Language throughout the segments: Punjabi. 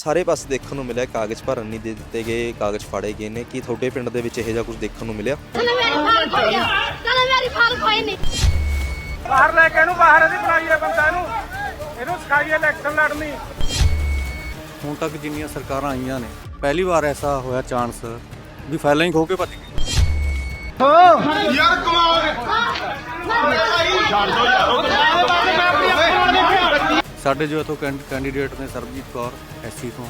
ਸਾਰੇ ਪਾਸੇ ਦੇਖਣ ਨੂੰ ਮਿਲਿਆ ਕਾਗਜ਼ ਭਰਨ ਨਹੀਂ ਦੇ ਦਿੱਤੇ ਗਏ ਕਾਗਜ਼ ਫਾੜੇ ਗਏ ਨੇ। ਕੀ ਤੁਹਾਡੇ ਪਿੰਡ ਦੇ ਵਿੱਚ ਇਹੋ ਜਿਹਾ ਕੁਝ ਦੇਖਣ ਨੂੰ ਮਿਲਿਆ? ਚਲੋ ਮੇਰੀ ਫਾਲ ਕੋਈ ਚਲੋ ਮੇਰੀ ਫਾਲ ਕੋਈ ਨਹੀਂ। ਬਾਹਰ ਲੈ ਕੇ ਇਹਨੂੰ ਬਾਹਰ ਇਹਦੀ ਬਣਾਈਏ ਬੰਦਾ ਇਹਨੂੰ। ਇਹਨੂੰ ਸਿਖਾਈਏ ਇਲੈਕਸ਼ਨ ਲੜਨੀ। ਹੁਣ ਤੱਕ ਜਿੰਨੀਆਂ ਸਰਕਾਰਾਂ ਆਈਆਂ ਨੇ ਪਹਿਲੀ ਵਾਰ ਐਸਾ ਹੋਇਆ ਚਾਂਸ ਵੀ ਫਾਈਲਾਂ ਹੀ ਖੋ ਕੇ ਭੱਜ ਗਏ ਸਾਡੇ ਜੋ ਇਥੋਂ ਕੈਂਡੀਡੇਟ ਨੇ ਸਰਬਜੀਤ ਕੌਰ ਐਸਸੀ ਤੋਂ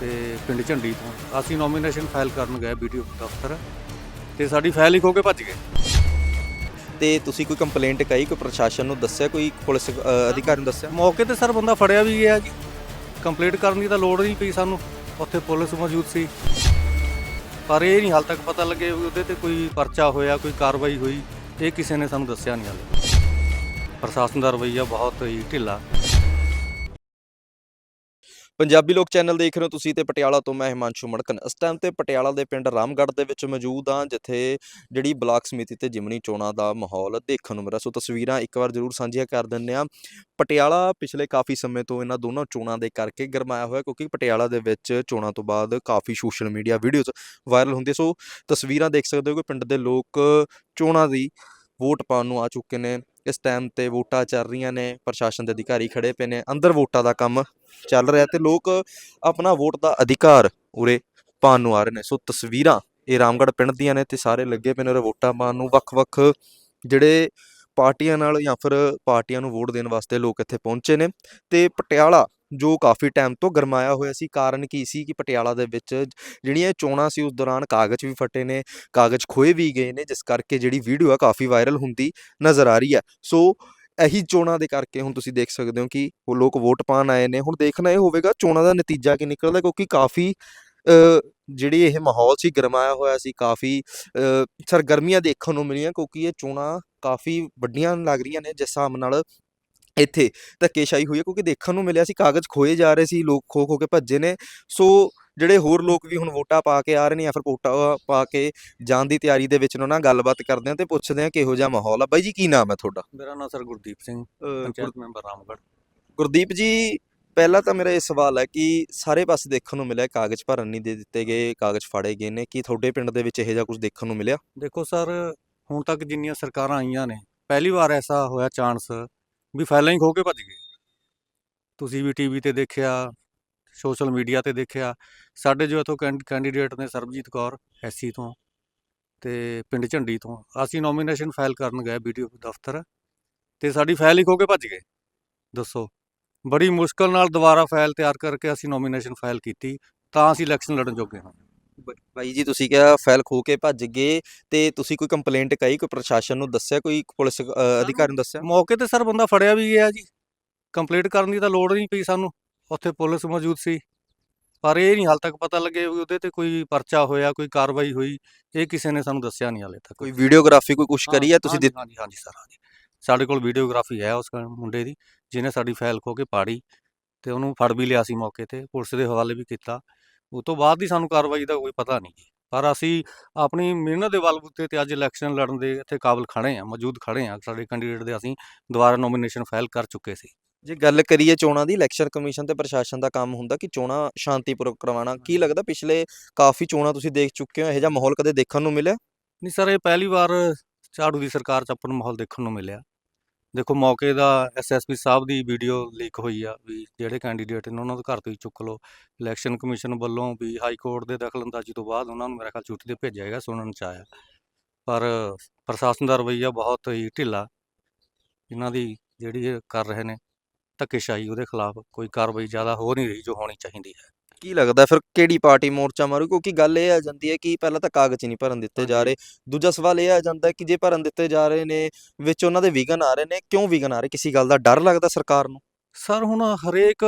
ਤੇ ਪਿੰਡ ਝੰਡੀ ਤੋਂ ਅਸੀਂ ਨੋਮੀਨੇਸ਼ਨ ਫਾਈਲ ਕਰਨ ਗਏ ਵੀਡੀਓ ਦਫ਼ਤਰ ਤੇ ਸਾਡੀ ਫਾਈਲ ਹੀ ਖੋ ਕੇ ਭੱਜ ਗਏ। ਤੇ ਤੁਸੀਂ ਕੋਈ ਕੰਪਲੇਂਟ ਕਰੀ ਕੋਈ ਪ੍ਰਸ਼ਾਸਨ ਨੂੰ ਦੱਸਿਆ ਕੋਈ ਪੁਲਿਸ ਅਧਿਕਾਰੀ ਨੂੰ ਦੱਸਿਆ? ਮੌਕੇ ਤੇ ਸਰ ਬੰਦਾ ਫੜਿਆ ਵੀ ਗਿਆ ਜੀ। ਕੰਪਲੀਟ ਕਰਨ ਦੀ ਤਾਂ ਲੋੜ ਨਹੀਂ ਪਈ ਸਾਨੂੰ। ਉੱਥੇ ਪੁਲਿਸ ਮੌਜੂਦ ਸੀ। ਪਰ ਇਹ ਨਹੀਂ ਹਾਲ ਤੱਕ ਪਤਾ ਲੱਗੇ ਵੀ ਉਹਦੇ ਤੇ ਕੋਈ ਪਰਚਾ ਹੋਇਆ ਕੋਈ ਕਾਰਵਾਈ ਹੋਈ। ਇਹ ਕਿਸੇ ਨੇ ਸਾਨੂੰ ਦੱਸਿਆ ਨਹੀਂ ਹਾਲੇ। ਪ੍ਰਸ਼ਾਸਨ ਦਾ ਰਵੱਈਆ ਬਹੁਤ ਹੀ ਢਿੱਲਾ। ਪੰਜਾਬੀ ਲੋਕ ਚੈਨਲ ਦੇਖ ਰਹੇ ਹੋ ਤੁਸੀਂ ਤੇ ਪਟਿਆਲਾ ਤੋਂ ਮੈਂ ਹਿਮਾਂਸ਼ੂ ਮੜਕਨ। ਇਸ ਟਾਈਮ ਤੇ ਪਟਿਆਲਾ ਦੇ ਪਿੰਡ ਰਾਮਗੜ੍ਹ ਦੇ ਵਿੱਚ ਮੌਜੂਦ ਹਾਂ, ਜਿੱਥੇ ਜਿਹੜੀ ਬਲਾਕ ਸਮਿਤੀ ਤੇ ਜਿਮਨੀ ਚੋਣਾਂ ਦਾ ਮਾਹੌਲ ਦੇਖਣ ਨੂੰ ਮਿਲਿਆ। ਸੋ ਤਸਵੀਰਾਂ ਇੱਕ ਵਾਰ ਜ਼ਰੂਰ ਸਾਂਝੀਆਂ ਕਰ ਦਿੰਨੇ ਆ ਪਟਿਆਲਾ ਪਿਛਲੇ ਕਾਫੀ ਸਮੇਂ ਤੋਂ ਇਹਨਾਂ ਦੋਨਾਂ ਚੋਣਾਂ ਦੇ ਕਰਕੇ ਗਰਮਾਇਆ ਹੋਇਆ, ਕਿਉਂਕਿ ਪਟਿਆਲਾ ਦੇ ਵਿੱਚ ਚੋਣਾਂ ਤੋਂ ਬਾਅਦ ਕਾਫੀ ਸੋਸ਼ਲ ਮੀਡੀਆ ਵੀਡੀਓਜ਼ ਵਾਇਰਲ ਹੁੰਦੀਆਂ ਸੋ ਤਸਵੀਰਾਂ ਦੇਖ ਸਕਦੇ ਹੋ ਕਿ ਪਿੰਡ ਦੇ ਲੋਕ ਚੋਣਾਂ ਦੀ ਵੋਟ ਪਾਉਣ ਨੂੰ ਆ ਚੁੱਕੇ ਨੇ। ਇਸ ਟਾਈਮ ਤੇ ਵੋਟਾਂ ਚੱਲ ਰਹੀਆਂ ਨੇ, ਪ੍ਰਸ਼ਾਸਨ ਦੇ ਅਧਿਕਾਰੀ ਖੜੇ ਪਏ ਨੇ, ਅੰਦਰ ਵੋਟਾਂ ਦਾ ਕੰਮ ਚੱਲ ਰਿਹਾ ਤੇ ਲੋਕ ਆਪਣਾ ਵੋਟ ਦਾ ਅਧਿਕਾਰ ਉਰੇ ਪਾਉਣ ਨੂੰ ਆ ਰਹੇ ਨੇ। ਸੋ ਤਸਵੀਰਾਂ ਇਹ ਰਾਮਗੜ੍ਹ ਪਿੰਡ ਦੀਆਂ ਨੇ ਤੇ ਸਾਰੇ ਲੱਗੇ ਪਏ ਨੇ ਉਰੇ ਵੋਟਾਂ ਪਾਉਣ ਨੂੰ। ਵੱਖ-ਵੱਖ ਜਿਹੜੇ ਪਾਰਟੀਆਂ ਨਾਲ ਜਾਂ ਫਿਰ ਪਾਰਟੀਆਂ ਨੂੰ ਵੋਟ ਦੇਣ ਵਾਸਤੇ ਲੋਕ ਇੱਥੇ ਪਹੁੰਚੇ ਨੇ ਤੇ ਪਟਿਆਲਾ ਜੋ ਕਾਫੀ ਟਾਈਮ ਤੋਂ ਗਰਮਾਇਆ ਹੋਇਆ ਸੀ। ਕਾਰਨ ਕੀ ਸੀ ਕਿ ਪਟਿਆਲਾ ਦੇ ਵਿੱਚ ਜਿਹੜੀਆਂ ਇਹ ਚੋਣਾਂ ਸੀ ਉਸ ਦੌਰਾਨ ਕਾਗਜ਼ ਵੀ ਫਟੇ ਨੇ ਕਾਗਜ਼ ਖੋਏ ਵੀ ਗਏ ਨੇ ਜਿਸ ਕਰਕੇ ਜਿਹੜੀ ਵੀਡੀਓ ਆ ਕਾਫੀ ਵਾਇਰਲ ਹੁੰਦੀ ਨਜ਼ਰ ਆ ਰਹੀ ਹੈ। ਸੋ ਇਹੀ ਚੋਣਾਂ ਦੇ ਕਰਕੇ ਹੁਣ ਤੁਸੀਂ ਦੇਖ ਸਕਦੇ ਹੋ ਕਿ ਉਹ ਲੋਕ ਵੋਟ ਪਾਣ ਆਏ ਨੇ। ਹੁਣ ਦੇਖਣਾ ਇਹ ਹੋਵੇਗਾ ਚੋਣਾਂ ਦਾ ਨਤੀਜਾ ਕੀ ਨਿਕਲਦਾ ਕਿਉਂਕਿ ਕਾਫੀ ਅ, ਜਿਹੜੀ ਇਹ ਮਾਹੌਲ ਸੀ ਗਰਮਾਇਆ ਹੋਇਆ ਸੀ ਕਾਫੀ ਸਰਗਰਮੀਆਂ ਦੇਖਣ ਨੂੰ ਮਿਲੀਆਂ ਕਿਉਂਕਿ ਇਹ ਚੋਣਾਂ ਕਾਫੀ ਵੱਡੀਆਂ ਲੱਗ ਰਹੀਆਂ ਨੇ ਜਿਸ ਹਿਸਾਬ ਨਾਲ ਇੱਥੇ ਧੱਕੇਸ਼ਾਹੀ ਹੋਈ ਹੈ ਕਿਉਂਕਿ ਦੇਖਣ ਨੂੰ ਮਿਲਿਆ ਸੀ ਕਾਗਜ਼ ਖੋਏ ਜਾ ਰਹੇ ਸੀ ਲੋਕ ਖੋ ਖੋ ਕੇ ਭੱਜੇ ਨੇ। ਸੋ ਜਿਹੜੇ ਹੋਰ ਲੋਕ ਵੀ ਹੁਣ ਵੋਟਾਂ ਪਾ ਕੇ ਆ ਰਹੇ ਨੇ ਜਾਂ ਫਿਰ ਵੋਟਾਂ ਪਾ ਕੇ ਜਾਣ ਦੀ ਤਿਆਰੀ ਦੇ ਵਿੱਚ ਨੇ ਉਹਨਾਂ ਨਾਲ ਗੱਲਬਾਤ ਕਰਦੇ ਆ ਤੇ ਪੁੱਛਦੇ ਆ ਕਿਹੋ ਜਿਹਾ ਮਾਹੌਲ ਆ। ਬਾਈ ਜੀ ਕੀ ਨਾਮ ਹੈ ਤੁਹਾਡਾ? ਮੇਰਾ ਨਾਮ ਸਰ ਗੁਰਦੀਪ ਸਿੰਘ ਪੰਚਾਇਤ ਮੈਂਬਰ ਰਾਮਗੜ੍ਹ। ਗੁਰਦੀਪ ਜੀ ਪਹਿਲਾਂ ਤਾਂ ਮੇਰਾ ਇਹ ਸਵਾਲ ਹੈ ਕਿ ਸਾਰੇ ਪਾਸੇ ਦੇਖਣ ਨੂੰ ਮਿਲਿਆ ਕਾਗਜ਼ ਭਰਨ ਨਹੀਂ ਦੇ ਦਿੱਤੇ ਗਏ ਕਾਗਜ਼ ਫਾੜੇ ਗਏ ਨੇ ਕੀ ਤੁਹਾਡੇ ਪਿੰਡ ਦੇ ਵਿੱਚ ਇਹੋ ਜਿਹਾ ਕੁਝ ਦੇਖਣ ਨੂੰ ਮਿਲਿਆ? ਦੇਖੋ ਸਰ ਹੁਣ ਤੱਕ ਜਿੰਨੀਆਂ ਸਰਕਾਰਾਂ ਆਈਆਂ ਨੇ ਪਹਿਲੀ ਵਾਰ ਐਸਾ ਹੋਇਆ ਚਾਂਸ ਵੀ ਫਾਈਲਾਂ ਹੀ ਖੋ ਕੇ ਭੱਜ ਗਏ। ਤੁਸੀਂ ਵੀ ਟੀਵੀ ਤੇ ਦੇਖਿਆ ਸੋਸ਼ਲ ਮੀਡੀਆ ਤੇ ਦੇਖਿਆ, ਸਾਡੇ ਜੋ ਇਥੋਂ ਕੈਂਡੀਡੇਟ ਨੇ ਸਰਬਜੀਤ ਕੌਰ ਐਸਸੀ ਤੋਂ ਤੇ ਪਿੰਡ ਝੰਡੀ ਤੋਂ, ਅਸੀਂ ਨੋਮੀਨੇਸ਼ਨ ਫਾਈਲ ਕਰਨ ਗਏ ਵੀਡੀਓ ਦਫ਼ਤਰ ਤੇ ਸਾਡੀ ਫਾਈਲ ਹੀ ਖੋ ਕੇ ਭੱਜ ਗਏ। ਦੱਸੋ, ਬੜੀ ਮੁਸ਼ਕਲ ਨਾਲ ਦੁਬਾਰਾ ਫਾਈਲ ਤਿਆਰ ਕਰਕੇ ਅਸੀਂ ਨੋਮੀਨੇਸ਼ਨ ਫਾਈਲ ਕੀਤੀ, ਤਾਂ ਅਸੀਂ ਇਲੈਕਸ਼ਨ ਲੜਨ ਜੋਗੇ ਹਾਂ। ਬਾਈ ਜੀ ਤੁਸੀਂ ਕਿਹਾ ਫਾਈਲ ਖੋ ਕੇ ਭੱਜ ਗਏ ਤੇ ਤੁਸੀਂ ਕੋਈ ਕੰਪਲੇਂਟ ਕਰੀ ਕੋਈ ਪ੍ਰਸ਼ਾਸਨ ਨੂੰ ਦੱਸਿਆ ਕੋਈ ਪੁਲਿਸ ਅ, ਅਧਿਕਾਰੀ ਨੂੰ ਦੱਸਿਆ? ਮੌਕੇ ਤੇ ਸਰ ਬੰਦਾ ਫੜਿਆ ਵੀ ਗਿਆ ਜੀ। ਕੰਪਲੀਟ ਕਰਨ ਦੀ ਤਾਂ ਲੋੜ ਨਹੀਂ ਪਈ ਸਾਨੂੰ। ਉੱਥੇ ਪੁਲਿਸ ਮੌਜੂਦ ਸੀ। ਪਰ ਇਹ ਨਹੀਂ ਹਾਲ ਤੱਕ ਪਤਾ ਲੱਗੇ ਵੀ ਉਹਦੇ ਤੇ ਕੋਈ ਪਰਚਾ ਹੋਇਆ ਕੋਈ ਕਾਰਵਾਈ ਹੋਈ। ਇਹ ਕਿਸੇ ਨੇ ਸਾਨੂੰ ਦੱਸਿਆ ਨਹੀਂ ਹਾਲੇ ਤੱਕ। ਕੋਈ ਵੀਡੀਓਗ੍ਰਾਫੀ ਕੋਈ ਕੁਛ ਕਰੀ ਹੈ ਤੁਸੀਂ ਦਿੱਤ- ਹਾਂਜੀ ਹਾਂਜੀ ਸਰ ਹਾਂਜੀ। ਸਾਡੇ ਕੋਲ ਵੀਡੀਓਗ੍ਰਾਫੀ ਹੈ ਉਸ ਮੁੰਡੇ ਦੀ ਜਿਹਨੇ ਸਾਡੀ ਫਾਈਲ ਖੋ ਕੇ ਪਾੜੀ ਤੇ ਉਹਨੂੰ ਫੜ ਵੀ ਲਿਆ ਸੀ ਮੌਕੇ ਤੇ। ਪੁਲਿਸ ਦੇ ਹਵਾਲੇ ਵੀ ਕੀਤਾ। ਉਸ ਤੋਂ ਬਾਅਦ ਦੀ ਸਾਨੂੰ ਕਾਰਵਾਈ ਦਾ ਕੋਈ ਪਤਾ ਨਹੀਂ। ਜੀ ਪਰ ਅਸੀਂ ਆਪਣੀ ਮਿਹਨਤ ਦੇ ਬਲਬੂਤੇ ਤੇ ਅੱਜ ਇਲੈਕਸ਼ਨ ਲੜਨ ਦੇ ਇੱਥੇ ਕਾਬਲ ਖੜੇ ਆ ਮੌਜੂਦ ਖੜੇ ਆ ਸਾਡੇ ਕੈਂਡੀਡੇਟ ਦੇ ਅਸੀਂ ਦੁਬਾਰਾ ਨੋਮੀਨੇਸ਼ਨ ਫਾਈਲ ਕਰ ਚੁੱਕੇ ਸੀ। ਜੇ ਗੱਲ ਕਰੀਏ ਚੋਣਾਂ ਦੀ ਇਲੈਕਸ਼ਨ ਕਮਿਸ਼ਨ ਤੇ ਪ੍ਰਸ਼ਾਸਨ ਦਾ ਕੰਮ ਹੁੰਦਾ ਕਿ ਚੋਣਾਂ ਸ਼ਾਂਤੀਪੂਰਵਕ ਕਰਵਾਉਣਾ। ਕੀ ਲੱਗਦਾ ਪਿਛਲੇ ਕਾਫੀ ਚੋਣਾਂ ਤੁਸੀਂ ਦੇਖ ਚੁੱਕੇ ਹੋ? ਇਹੋ ਜਿਹਾ ਮਾਹੌਲ ਕਦੇ ਦੇਖਣ ਨੂੰ ਮਿਲਿਆ? ਨਹੀਂ ਸਰ ਇਹ ਪਹਿਲੀ ਵਾਰ ਝਾੜੂ ਦੀ ਸਰਕਾਰ ਚ ਆਪਾਂ ਨੂੰ ਮਾਹੌਲ ਦੇਖਣ ਨੂੰ ਮਿਲਿਆ। ਦੇਖੋ ਮੌਕੇ ਦਾ ਐਸਐਸਪੀ ਸਾਹਿਬ ਦੀ ਵੀਡੀਓ ਲੀਕ ਹੋਈ ਆ ਵੀ ਜਿਹੜੇ ਕੈਂਡੀਡੇਟ ਨੇ ਉਹਨਾਂ ਦੇ ਘਰ ਤੋਂ ਹੀ ਚੁੱਕ ਲਓ। ਇਲੈਕਸ਼ਨ ਕਮਿਸ਼ਨ ਵੱਲੋਂ ਵੀ ਹਾਈ ਕੋਰਟ ਦੇ ਦਖਲਅੰਦਾਜ਼ੀ ਤੋਂ ਬਾਅਦ ਉਹਨਾਂ ਨੂੰ ਮੇਰਾ ਖਿਆਲ ਛੁੱਟੀ ਤੇ ਭੇਜਿਆ ਹੈਗਾ ਸੁਣਨ ਚ ਆਇਆ। ਪਰ ਪ੍ਰਸ਼ਾਸਨ ਦਾ ਰਵੱਈਆ ਬਹੁਤ ਹੀ ਢਿੱਲਾ। ਇਹਨਾਂ ਦੀ ਜਿਹੜੀ ਇਹ ਕਰ ਰਹੇ ਨੇ ਧੱਕੇਸ਼ਾਹੀ ਉਹਦੇ ਖਿਲਾਫ ਕੋਈ ਕਾਰਵਾਈ ਜ਼ਿਆਦਾ ਹੋ ਨਹੀਂ ਰਹੀ ਜੋ ਹੋਣੀ ਚਾਹੀਦੀ ਹੈ। ਕੀ ਲੱਗਦਾ ਫਿਰ ਕਿਹੜੀ ਪਾਰਟੀ ਮੋਰਚਾ ਮਾਰੂ? ਕਿਉਂਕਿ ਗੱਲ ਇਹ ਆ ਜਾਂਦੀ ਹੈ ਕਿ ਪਹਿਲਾਂ ਤਾਂ ਕਾਗਜ਼ ਹੀ ਨਹੀਂ ਭਰਨ ਦਿੱਤੇ ਜਾ। ਰਹੇ। ਦੂਜਾ ਸਵਾਲ ਇਹ ਆ ਜਾਂਦਾ ਕਿ ਜੇ ਭਰਨ ਦਿੱਤੇ ਜਾ ਰਹੇ ਨੇ ਵਿੱਚ ਉਹਨਾਂ ਦੇ ਵਿਘਨ ਆ ਰਹੇ ਨੇ ਕਿਉਂ ਵਿਘਨ ਆ ਰਹੇ? ਕਿਸੇ ਗੱਲ ਦਾ ਡਰ ਲੱਗਦਾ ਸਰਕਾਰ ਨੂੰ? ਸਰ ਹੁਣ ਹਰੇਕ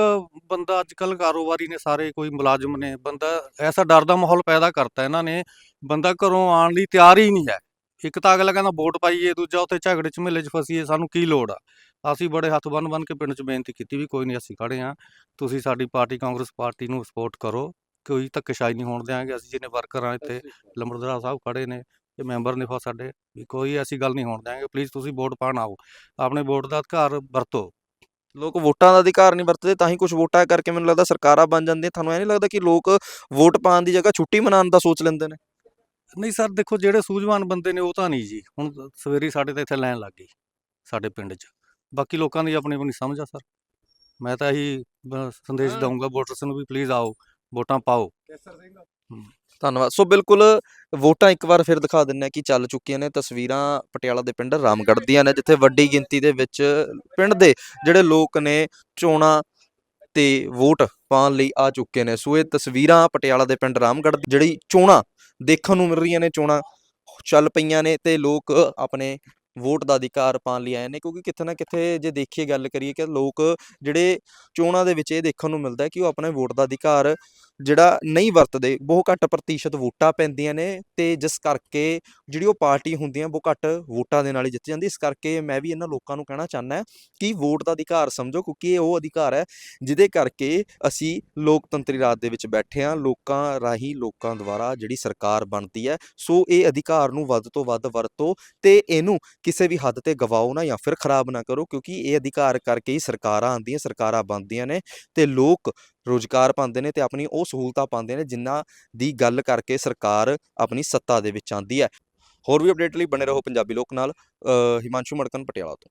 ਬੰਦਾ ਅੱਜ ਕੱਲ ਕਾਰੋਬਾਰੀ ਨੇ ਸਾਰੇ ਕੋਈ ਮੁਲਾਜ਼ਮ ਨੇ ਬੰਦਾ ਐਸਾ ਡਰ ਦਾ ਮਾਹੌਲ ਪੈਦਾ ਕਰਤਾ ਇਹਨਾਂ ਨੇ ਬੰਦਾ ਘਰੋਂ ਆਉਣ ਲਈ ਤਿਆਰ ਹੀ ਨਹੀਂ ਹੈ। ਇੱਕ ਤਾਂ ਅਗਲਾ ਕਹਿੰਦਾ ਵੋਟ ਪਾਈਏ ਦੂਜਾ ਉੱਥੇ ਝਗੜੇ 'ਚ ਮਿਲੇ 'ਚ ਫਸੀਏ ਸਾਨੂੰ ਕੀ ਲੋੜ ਆ? ਅਸੀਂ ਬੜੇ ਹੱਥ ਬੰਨ ਬੰਨ ਕੇ ਪਿੰਡ 'ਚ ਬੇਨਤੀ ਕੀਤੀ ਵੀ ਕੋਈ ਨਹੀਂ ਅਸੀਂ ਖੜੇ ਆ ਤੁਸੀਂ ਸਾਡੀ ਪਾਰਟੀ ਕਾਂਗਰਸ ਪਾਰਟੀ ਨੂੰ ਸਪੋਰਟ ਕਰੋ ਕੋਈ ਧੱਕੇਸ਼ਾਹੀ ਨਹੀਂ ਹੋਣ ਦਿਆਂਗੇ ਅਸੀਂ ਜਿਹਨੇ ਵਰਕਰ ਆ ਇੱਥੇ ਲੰਬੜਦਾਰ ਸਾਹਿਬ ਖੜੇ ਨੇ ਇਹ ਮੈਂਬਰ ਨੇ ਫਾ ਸਾਡੇ ਵੀ ਕੋਈ ਐਸੀ ਗੱਲ ਨਹੀਂ ਹੋਣ ਦਿਆਂਗੇ ਪਲੀਜ਼ ਤੁਸੀਂ ਵੋਟ ਪਾਣ ਆਓ ਆਪਣੇ ਵੋਟ ਦਾ ਅਧਿਕਾਰ ਵਰਤੋ। ਲੋਕ ਵੋਟਾਂ ਦਾ ਅਧਿਕਾਰ ਨਹੀਂ ਵਰਤਦੇ ਤਾਂ ਹੀ ਕੁਝ ਵੋਟਾਂ ਕਰਕੇ ਮੈਨੂੰ ਲੱਗਦਾ ਸਰਕਾਰਾਂ ਬਣ ਜਾਂਦੀਆਂ ਤੁਹਾਨੂੰ ਐ ਨਹੀਂ ਲੱਗਦਾ ਕਿ ਲੋਕ ਵੋਟ ਪਾਉਣ ਦੀ ਜਗ੍ਹਾ ਛੁੱਟੀ ਮਨਾਉਣ ਦਾ ਸੋਚ ਲੈਂਦੇ ਨੇ? ਨਹੀਂ ਸਰ ਦੇਖੋ ਜਿਹੜੇ ਸੂਝਵਾਨ ਬੰਦੇ ਨੇ ਉਹ ਤਾਂ ਨਹੀਂ ਜੀ ਹੁਣ ਸਵੇਰੀ ਸਾਡੇ ਤੇ ਇੱਥੇ ਲਾਈਨ ਲੱਗ ਗਈ ਸਾਡੇ ਪਿੰਡ 'ਚ। ਬਾਕੀ ਲੋਕਾਂ ਦੀ ਆਪਣੀ ਆਪਣੀ ਸਮਝ ਆ ਸਰ। ਮੈਂ ਤਾਂ ਇਹੀ ਬ- ਸੰਦੇਸ਼ ਦਊਂਗਾ ਵੋਟਰਸ ਨੂੰ ਵੀ ਪਲੀਜ਼ ਆਓ ਵੋਟਾਂ ਪਾਓ। ਧੰਨਵਾਦ। ਸੋ ਬਿਲਕੁਲ ਵੋਟਾਂ ਇੱਕ ਵਾਰ ਫਿਰ ਦਿਖਾ ਦਿੰਨੇ ਆ ਕਿ ਚੱਲ ਚੁੱਕੀਆਂ ਨੇ ਤਸਵੀਰਾਂ ਪਟਿਆਲਾ ਦੇ ਪਿੰਡ ਰਾਮਗੜ੍ਹ ਦੀਆਂ ਨੇ ਜਿੱਥੇ ਵੱਡੀ ਗਿਣਤੀ ਦੇ ਵਿੱਚ ਪਿੰਡ ਦੇ ਜਿਹੜੇ ਲੋਕ ਨੇ ਚੋਣਾਂ ਤੇ ਵੋਟ ਪਾਉਣ ਲਈ ਆ ਚੁੱਕੇ ਨੇ। ਸੋ ਇਹ ਤਸਵੀਰਾਂ ਪਟਿਆਲਾ ਦੇ ਪਿੰਡ ਰਾਮਗੜ੍ਹ ਦੀ ਜਿਹੜੀ ਚੋਣਾਂ ਦੇਖਣ ਨੂੰ ਮਿਲ ਰਹੀਆਂ ਨੇ ਚੋਣਾਂ ਚੱਲ ਪਈਆਂ ਨੇ ਤੇ ਲੋਕ ਆਪਣੇ ਵੋਟ ਦਾ ਅਧਿਕਾਰ ਪਾਉਣ ਲਈ ਆਏ ਨੇ, ਕਿਉਂਕਿ ਕਿੱਥੇ ਨਾ ਕਿੱਥੇ ਜੇ ਦੇਖੀਏ ਗੱਲ ਕਰੀਏ ਕਿ ਲੋਕ ਜਿਹੜੇ ਚੋਣਾਂ ਦੇ ਵਿੱਚ ਇਹ ਦੇਖਣ ਨੂੰ ਮਿਲਦਾ ਕਿ ਉਹ ਆਪਣੇ ਵੋਟ ਦਾ ਅਧਿਕਾਰ ਜਿਹੜਾ ਨਹੀਂ ਵਰਤਦੇ, ਬਹੁਤ ਘੱਟ ਪ੍ਰਤੀਸ਼ਤ ਵੋਟਾਂ ਪੈਂਦੀਆਂ ਨੇ ਤੇ ਜਿਸ ਕਰਕੇ ਜਿਹੜੀ ਉਹ ਪਾਰਟੀ ਹੁੰਦੀਆਂ ਬਹੁਤ ਘੱਟ ਵੋਟਾਂ ਦੇ ਨਾਲ ਹੀ ਜਿੱਤ ਜਾਂਦੀ ਇਸ ਕਰਕੇ ਮੈਂ ਵੀ ਇਹਨਾਂ ਲੋਕਾਂ ਨੂੰ ਕਹਿਣਾ ਚਾਹੁੰਦਾ ਕਿ ਵੋਟ ਦਾ ਅਧਿਕਾਰ ਸਮਝੋ, ਕਿਉਂਕਿ ਇਹ ਉਹ ਅਧਿਕਾਰ ਹੈ ਜਿਹਦੇ ਕਰਕੇ ਅਸੀਂ ਲੋਕਤੰਤਰੀ ਰਾਜ ਦੇ ਵਿੱਚ ਬੈਠੇ ਹਾਂ, ਲੋਕਾਂ ਰਾਹੀਂ ਲੋਕਾਂ ਦੁਆਰਾ ਜਿਹੜੀ ਸਰਕਾਰ ਬਣਦੀ ਹੈ, ਸੋ ਇਹ ਅਧਿਕਾਰ ਨੂੰ ਵੱਧ ਤੋਂ ਵੱਧ ਵਰਤੋ ਤੇ ਇਹਨੂੰ ਕਿਸੇ ਵੀ ਹੱਦ ਤੇ ਗਵਾਓ ਨਾ ਜਾਂ ਫਿਰ ਖਰਾਬ ਨਾ ਕਰੋ, ਕਿਉਂਕਿ ਇਹ ਅਧਿਕਾਰ ਕਰਕੇ ਹੀ ਸਰਕਾਰਾਂ ਆਉਂਦੀਆਂ, ਸਰਕਾਰਾਂ ਬਣਦੀਆਂ ਨੇ ਤੇ ਲੋਕ ਰੋਜ਼ਗਾਰ ਪਾਉਂਦੇ ਨੇ ਤੇ ਆਪਣੀ ਉਹ ਸਹੂਲਤਾਂ ਪਾਉਂਦੇ ਨੇ ਜਿਨ੍ਹਾਂ ਦੀ ਗੱਲ ਕਰਕੇ ਸਰਕਾਰ ਆਪਣੀ ਸੱਤਾ ਦੇ ਵਿੱਚ ਆਉਂਦੀ ਹੈ। ਹੋਰ ਵੀ ਅਪਡੇਟ ਲਈ ਬਣੇ ਰਹੋ ਪੰਜਾਬੀ ਲੋਕ ਨਾਲ ਹਿਮਾਂਸ਼ੂ ਮੜਕਨ ਪਟਿਆਲਾ ਤੋਂ।